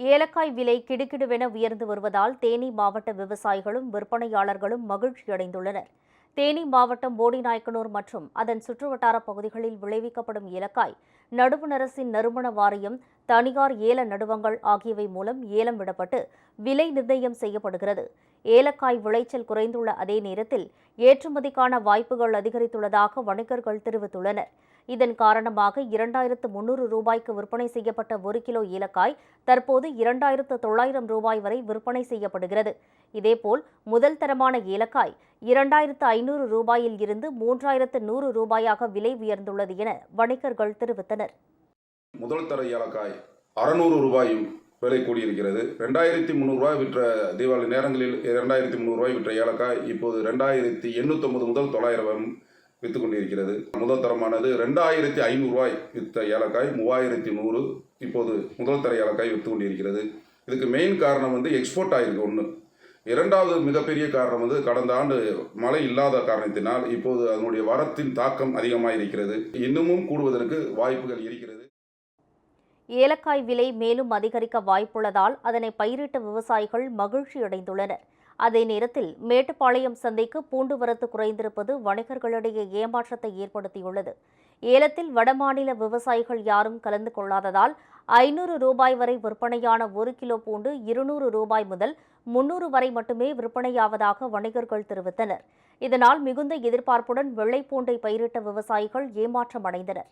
ஏலக்காய் விலை கிடுகிடுவென உயர்ந்து வருவதால் தேனி மாவட்ட விவசாயிகளும் விற்பனையாளர்களும் மகிழ்ச்சியடைந்துள்ளனர் தேனி மாவட்டம் போடிநாயக்கனூர் மற்றும் அதன் சுற்றுவட்டார பகுதிகளில் விளைவிக்கப்படும் ஏலக்காய் நடுவணரசின் நறுமண வாரியம் தனியார் ஏல நடுவங்கள் ஆகியவை மூலம் ஏலம் விடப்பட்டு விலை நிர்ணயம் செய்யப்படுகிறது. ஏலக்காய் விளைச்சல் குறைந்துள்ள அதே நேரத்தில் ஏற்றுமதிக்கான வாய்ப்புகள் அதிகரித்துள்ளதாக வணிகர்கள் தெரிவித்துள்ளனர். இதன் காரணமாக இரண்டாயிரத்து முன்னூறு ரூபாய்க்கு விற்பனை செய்யப்பட்ட ஒரு கிலோ ஏலக்காய் தற்போது இரண்டாயிரத்து தொள்ளாயிரம் ரூபாய் வரை விற்பனை செய்யப்படுகிறது. இதேபோல் முதல் தரமான ஏலக்காய் இரண்டாயிரத்து ஐநூறு ரூபாயில் இருந்து மூன்றாயிரத்து நூறு ரூபாயாக விலை உயர்ந்துள்ளது என வணிகர்கள் தெரிவித்தனர். முதல் தர ஏலக்காய் அறநூறு ரூபாயும் விலை கூடியிருக்கிறது. ரெண்டாயிரத்தி முந்நூறுரூவாய் விற்ற தீபாவளி நேரங்களில் ரெண்டாயிரத்தி முந்நூறுரூவாய் விற்ற ஏலக்காய் இப்போது ரெண்டாயிரத்தி எண்ணூற்றொம்பது முதல் தொள்ளாயிரம் விற்று கொண்டிருக்கிறது. முதல் தரமானது ரெண்டாயிரத்தி ஐநூறுரூவாய் விற்ற ஏலக்காய் மூவாயிரத்தி நூறு இப்போது முதல் தர ஏலக்காய் விற்று கொண்டிருக்கிறது. இதுக்கு மெயின் காரணம் வந்து எக்ஸ்போர்ட் ஆகிருக்கு ஒன்று இரண்டாவது மிகப்பெரிய காரணம் வந்து கடந்த ஆண்டு மழை இல்லாத காரணத்தினால் இப்போது அதனுடைய வரத்தின் தாக்கம் அதிகமாக இருக்கிறது இன்னமும் கூடுவதற்கு வாய்ப்புகள் இருக்கிறது. ஏலக்காய் விலை மேலும் அதிகரிக்க வாய்ப்புள்ளதால் அதனை பயிரிட்ட விவசாயிகள் மகிழ்ச்சியடைந்துள்ளனர். அதே நேரத்தில் மேட்டுப்பாளையம் சந்தைக்கு பூண்டு வரத்து குறைந்திருப்பது வணிகர்களிடையே ஏமாற்றத்தை ஏற்படுத்தியுள்ளது. ஏலத்தில் வடமாநில விவசாயிகள் யாரும் கலந்து கொள்ளாததால் ஐநூறு ரூபாய் வரை விற்பனையான ஒரு கிலோ பூண்டு இருநூறு ரூபாய் முதல் முன்னூறு வரை மட்டுமே விற்பனையாவதாக வணிகர்கள் தெரிவித்தனர். இதனால் மிகுந்த எதிர்பார்ப்புடன் வெள்ளைப்பூண்டை பயிரிட்ட விவசாயிகள் ஏமாற்றம் அடைந்தனர்